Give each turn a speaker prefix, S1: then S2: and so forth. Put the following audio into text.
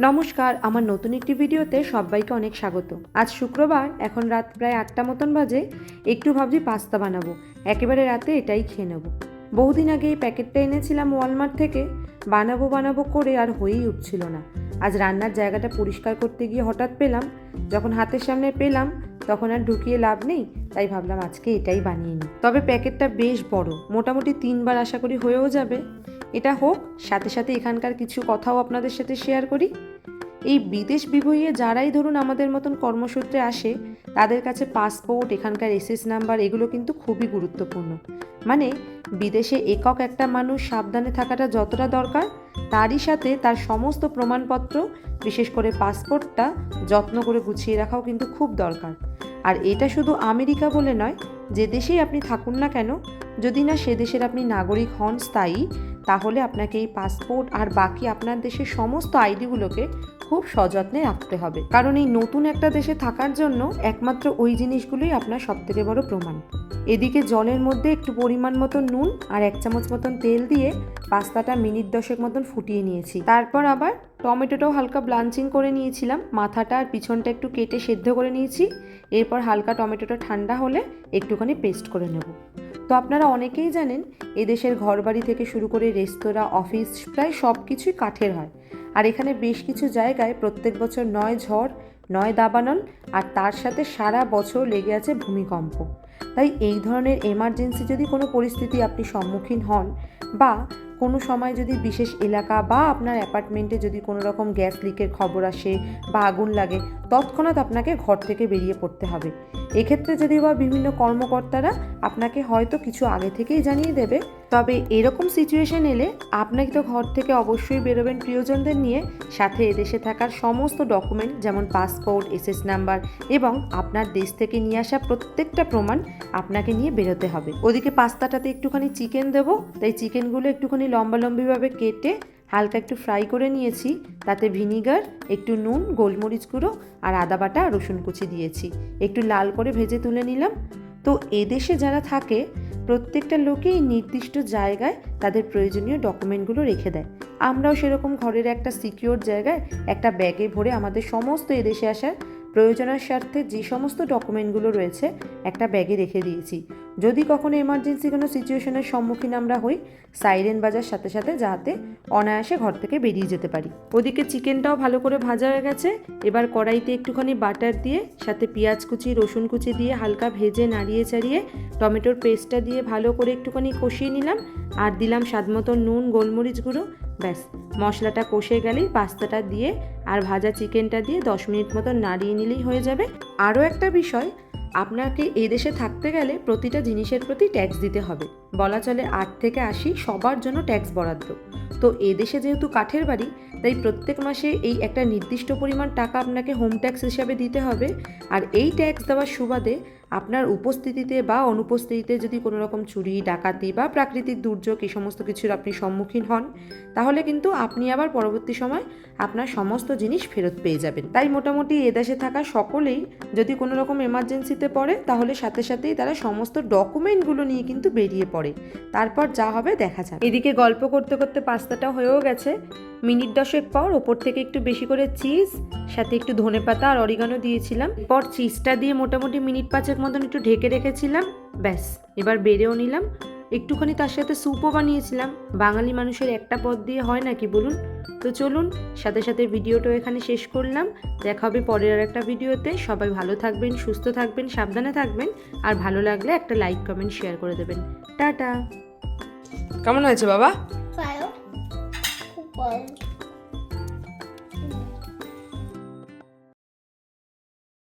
S1: নমস্কার, আমার নতুন একটি ভিডিওতে সবাইকে অনেক স্বাগত। আজ শুক্রবার, এখন রাত প্রায় আটটা মতন বাজে, একটু ভাবছি পাস্তা বানাবো। একেবারে রাতে এটাই খেয়ে নেব। বহুদিন আগে এই প্যাকেটটা এনেছিলাম ওয়ালমার্ট থেকে, বানাবো বানাবো করে আর হয়েই উঠছিল না। আজ রান্নার জায়গাটা পরিষ্কার করতে গিয়ে হঠাৎ পেলাম, যখন হাতের সামনে পেলাম, তখন আর ঢুকিয়ে লাভ নেই তাই ভাবলাম আজকে এটাই বানিয়ে নিই। তবে প্যাকেটটা বেশ বড়, মোটামুটি তিনবার আশা করি হয়েও যাবে। এটা হোক, সাথে সাথে এখানকার কিছু কথাও আপনাদের সাথে শেয়ার করি। এই বিদেশ বিভয়ে যারাই ধরুন আমাদের মতন কর্মসূত্রে আসে, তাদের কাছে পাসপোর্ট এখানকার এসএস নাম্বার এগুলো কিন্তু খুবই গুরুত্বপূর্ণ। মানে বিদেশে একক একটা মানুষ সাবধানে থাকাটা যতটা দরকার, তারই সাথে তার সমস্ত প্রমাণপত্র, বিশেষ করে পাসপোর্টটা যত্ন করে গুছিয়ে রাখাও কিন্তু খুব দরকার। আর এটা শুধু আমেরিকা বলে নয় যে দেশেই আপনি থাকুন না কেন যদি না সে দেশের আপনি নাগরিক হন স্থায়ী, তাহলে আপনাকে এই পাসপোর্ট আর বাকি আপনার দেশের সমস্ত আইডিগুলোকে খুব সযত্নে রাখতে হবে। কারণ এই নতুন একটা দেশে থাকার জন্য একমাত্র ওই জিনিসগুলোই আপনার সবথেকে বড় প্রমাণ। এদিকে জলের মধ্যে একটু পরিমাণ মতন নুন আর এক চামচ মতন তেল দিয়ে পাস্তাটা মিনিট দশেক মতন ফুটিয়ে নিয়েছি। তারপর আবার টমেটোটাও হালকা ব্লাঞ্চিং করে নিয়েছিলাম। মাথাটা আর পিছনটা একটু কেটে সেদ্ধ করে নিয়েছি। এরপর হালকা টমেটোটা ঠান্ডা হলে একটুখানি পেস্ট করে নেব। তো আপনারা অনেকেই জানেন, এদেশের ঘরবাড়ি থেকে শুরু করে রেস্তোরাঁ, অফিস প্রায় সব কিছুই কাঠের হয়। আর এখানে বেশ কিছু জায়গায় প্রত্যেক বছর নয় ঝড়, নয় দাবানল আর তার সাথে সারা বছর লেগে আছে ভূমিকম্প। তাই এই ধরনের এমার্জেন্সি যদি কোনো পরিস্থিতি আপনি সম্মুখীন হন বা কোনো সময় যদি বিশেষ এলাকা বা আপনার অ্যাপার্টমেন্টে যদি কোনো রকম গ্যাস লিকের খবর আসে বা আগুন লাগে, তৎক্ষণাৎ আপনাকে ঘর থেকে বেরিয়ে পড়তে হবে। এক্ষেত্রে যদি বা বিভিন্ন কর্মকর্তারা আপনাকে হয়তো কিছু আগে থেকেই জানিয়ে দেবে, তবে এরকম সিচুয়েশন এলে আপনাকে তো ঘর থেকে অবশ্যই বেরোবেন প্রিয়জনদের নিয়ে। সাথে এদেশে থাকার সমস্ত ডকুমেন্ট যেমন পাসপোর্ট এসএস নাম্বার এবং আপনার দেশ থেকে নিয়ে আসা প্রত্যেকটা প্রমাণ আপনাকে নিয়ে বেরোতে হবে। ওদিকে পাস্তাটাতে একটুখানি চিকেন দেবো, তাই চিকেনগুলো একটুখানি লম্বালম্বিভাবে কেটে হালকা একটু ফ্রাই করে নিয়েছি, তাতে ভিনিগার একটু নুন, গোলমরিচ গুঁড়ো আর আদা বাটা রসুন কুচি দিয়েছি। একটু লাল করে ভেজে তুলে নিলাম। তো এদেশে যারা থাকে, প্রত্যেকটা লোকেই নির্দিষ্ট জায়গায় তাদের প্রয়োজনীয় ডকুমেন্টগুলো রেখে দেয়। আমরাও সেরকম ঘরের একটা সিকিওর জায়গায় একটা ব্যাগে ভরে আমাদের সমস্ত এদেশে আসার প্রয়োজনের স্বার্থে যে সমস্ত ডকুমেন্টগুলো রয়েছে, একটা ব্যাগে রেখে দিয়েছি। যদি কখনো এমার্জেন্সি কোনো সিচুয়েশনের সম্মুখীন আমরা হই সাইরেন বাজার সাথে সাথে যাতে অনায়াসে ঘর থেকে বেরিয়ে যেতে পারি। ওদিকে চিকেনটাও ভালো করে ভাজা হয়ে গেছে। এবার কড়াইতে একটুখানি বাটার দিয়ে, সাথে পেঁয়াজ কুচি, রসুন কুচি দিয়ে হালকা ভেজে নাড়িয়ে চাড়িয়ে, টমেটোর পেস্টটা দিয়ে ভালো করে একটুখানি কষিয়ে নিলাম। আর দিলাম স্বাদ মতো নুন, গোলমরিচ গুঁড়ো। ব্যাস, মশলাটা কষে গেলেই পাস্তাটা দিয়ে আর ভাজা চিকেনটা দিয়ে দশ মিনিট মতো নাড়িয়ে নিলেই হয়ে যাবে। আরও একটা বিষয় আপনাকে এদেশে থাকতে গেলে প্রতিটা জিনিসের প্রতি ট্যাক্স দিতে হবে। বলা চলে আট থেকে আশি সবার জন্য ট্যাক্স বরাদ্দ। তো এদেশে যেহেতু কাঠের বাড়ি, তাই প্রত্যেক মাসে এই একটা নির্দিষ্ট পরিমাণ টাকা আপনাকে হোম ট্যাক্স হিসাবে দিতে হবে। আর এই ট্যাক্স দেওয়ার সুবাদে আপনার উপস্থিতিতে বা অনুপস্থিতিতে যদি কোনো রকম চুরি, ডাকাতি বা প্রাকৃতিক দুর্যোগ এই সমস্ত কিছুর আপনি সম্মুখীন হন, তাহলে কিন্তু আপনি আবার পরবর্তী সময় আপনার সমস্ত জিনিস ফেরত পেয়ে যাবেন। তাই মোটামুটি এদেশে থাকা সকলেই যদি কোনো রকম এমার্জেন্সিতে পড়ে, তাহলে সাথে সাথেই তারা সমস্ত ডকুমেন্টগুলো নিয়ে কিন্তু বেরিয়ে পড়ে। তারপর যা হবে দেখা যাবে। এদিকে গল্প করতে করতে পাস্তাটা হয়েও গেছে। মিনিট দশেক পর ওপর থেকে একটু বেশি করে চিজ, সাথে একটু ধনে পাতা আর অরিগানো দিয়েছিলাম। পর চিজটা দিয়ে মোটামুটি মিনিট পাঁচেক মতন একটু ঢেকে রেখেছিলাম। ব্যাস, এবার বেড়েও নিলাম। একটুখানি তার সাথে স্যুপও বানিয়েছিলাম। বাঙালি মানুষের একটা পদ দিয়ে হয় নাকি বলুন? তো চলুন, সাথে সাথে ভিডিওটাও এখানে শেষ করলাম। দেখা হবে পরের আর একটা ভিডিওতে। সবাই ভালো থাকবেন, সুস্থ থাকবেন, সাবধানে থাকবেন। আর ভালো লাগলে একটা লাইক কমেন্ট শেয়ার করে দেবেন। টাটা।
S2: কেমন হয়েছে বাবা?
S3: ভালো খুব ভালো